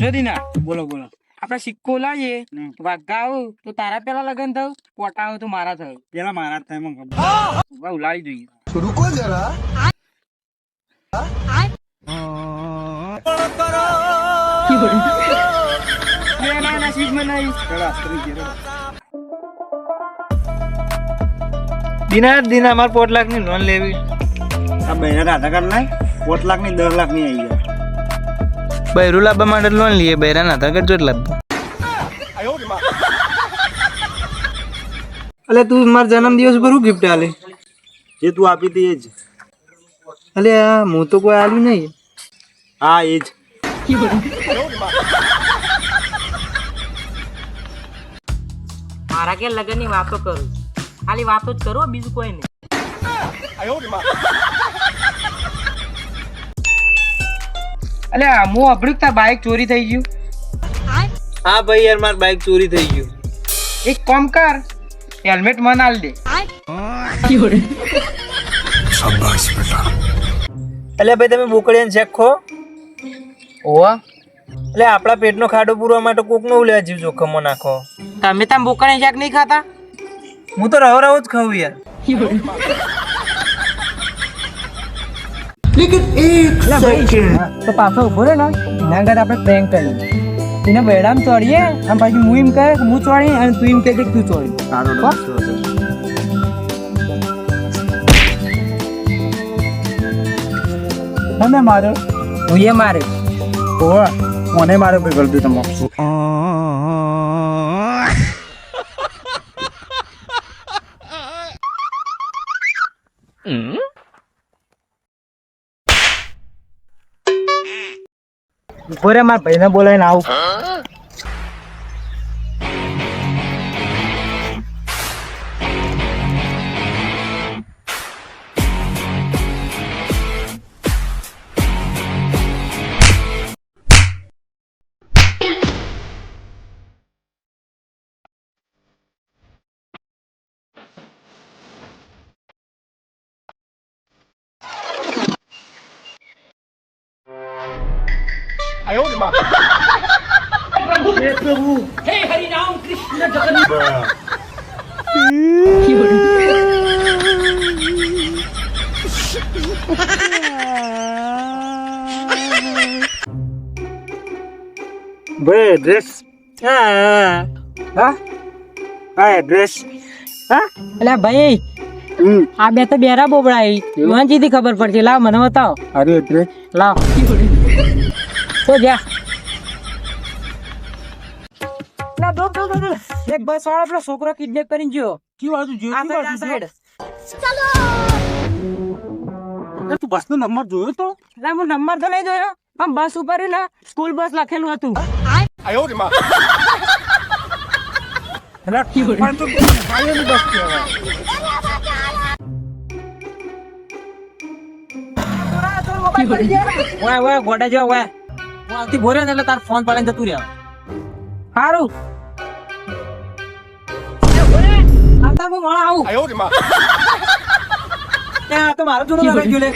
જદીના બોલો બોલો. આપણે સિક્કો લાવીએ વાઘા તો તારા પેલા લગન થયું? પોટા આવું તો મારા થયું. પેલા મારા થાય મને ખબર. ઉલાડી જોઈએ. રૂકો જરા. દિના દિના મારે પોટ લાખની લોન લેવી. આ બહેના આધાર કાર્ડ નાય પોટ લાખની દસ લાખની આવી ગયા. બૈરું લાવવા માટે લોન લઈએ ભાઈ રાના હતા કેટલો લાભ અલે તું મારા જન્મ દિવસ પર હું ગિફ્ટ આલે? જે તું આપી હતી એ જ. અલે આ હું તો કોઈ આલ્યું નહીં. હા એ જ. મારા કે લગનની વાતો કરું. ખાલી વાતો જ કરો બીજું કોઈ નહીં. અલે હું અભડું તાર બાઇક ચોરી થઈ ગયું? હા ભાઈ યાર માર બાઇક ચોરી થઈ ગયું. એક કામ કર હેલ્મેટ મને આલ દે. એટલે ભાઈ તમે બોકડીને ચેક ખો. ઓવા એટલે આપણા પેટનો ખાડો પૂરવા માટે કોક નો લે જીવ જોખમમાં નાખો. તમે તમે બોકણે ચેક નહીં ખાતા? હું તો રહો રહો જ ખાઉં યાર. તો પાછો ઊભો રહે ને એના આગળ આપણે પ્રેન્ક કરીએ એને બેડામ ચોડીએ અને પછી હું એમ કહે કે હું ચોડી અને તું એમ કહે કે તું ચોડી સારો તમે મારો? હું એ મારે. ઓ મને મારો ભાઈ ગલતી તમે ઊભો રે મારા ભાઈને બોલાવીને આવું. ભાઈ એડ્રેસ હા? હા એડ્રેસ હા? એટલે ભાઈ હમ. આ બે તો બેરા બોબડાઈ મને જીધી ખબર પડશે. લાવ મને બતાવો. અરે એડ્રેસ લાવ. તો જા. ના દો દો દો એક બસ વાળો પેલો છોકરો કિડનેપ કરીને ગયો. કી બાજુ આ સાઈડ, આ સાઈડ. તું બસ નો નંબર જોયો તો? ના હું નંબર તો નહીં જોયો. પણ બસ ઉપર ને સ્કૂલ બસ લખેલું હતું. પણ તો ભાઈઓની બસ કહેવાય. વાય વાય ગોડા જો વાય હું આવતી ભોરે ને એટલે તાર ફોન પાડીને જતું રહ્યા સારું આવતા હું મળા આવું. ત્યાં તો મારો જોડું લગાવી ગયો લે.